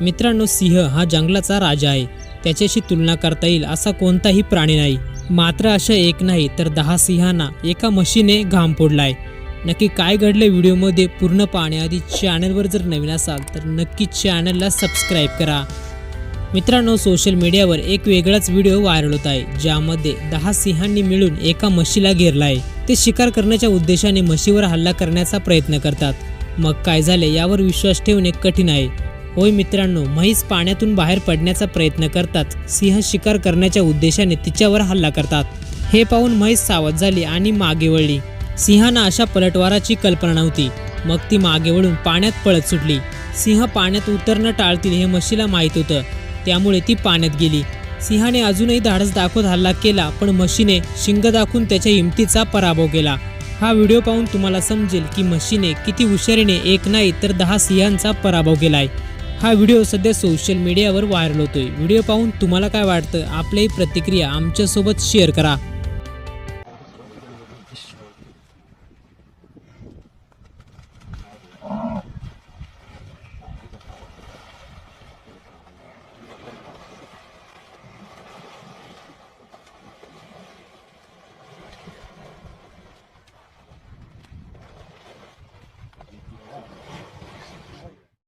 मित्रांनो सिंह हा जंगलाचा राजा आहे. त्याच्याशी तुलना करता येईल असा कोणताही प्राणी नाही. मात्र अशा एक नाही तर दहा सिंहांना एका म्हशीने घाम फोडलाय. नक्की काय घडलं व्हिडिओमध्ये पूर्ण पाहण्याआधी चॅनलवर जर नवीन असाल तर नक्की चॅनलला सबस्क्राईब करा. मित्रांनो सोशल मीडियावर एक वेगळाच व्हिडिओ व्हायरल होत आहे ज्यामध्ये दहा सिंहांनी मिळून एका म्हशीला घेरलाय. ते शिकार करण्याच्या उद्देशाने म्हशीवर हल्ला करण्याचा प्रयत्न करतात. मग काय झाले यावर विश्वास ठेवणे कठीण आहे. होय मित्रांनो म्हैस पाण्यातून बाहेर पडण्याचा प्रयत्न करतात. सिंह शिकार करण्याच्या उद्देशाने तिच्यावर हल्ला करतात. हे पाहून म्हैस सावध झाली आणि मागे वळली. सिंहांना अशा पलटवाराची कल्पना नव्हती. मग ती मागे वळून पाण्यात पळत सुटली. सिंह पाण्यात उतरणं टाळतील हे म्हशीला माहीत होतं. त्यामुळे ती पाण्यात गेली. सिंहाने अजूनही धाडस दाखवत हल्ला केला पण म्हशीने शिंग दाखवून त्याच्या हिमतीचा पराभव केला. हा व्हिडिओ पाहून तुम्हाला समजेल की म्हशीने किती हुशारीने एक नाही तर दहा सिंहांचा पराभव केलाय. हा व्हिडिओ सध्या सोशल मीडियावर व्हायरल होतोय. व्हिडिओ पाहून तुम्हाला काय वाटतं? आपल्याही प्रतिक्रिया आमच्यासोबत शेअर करा.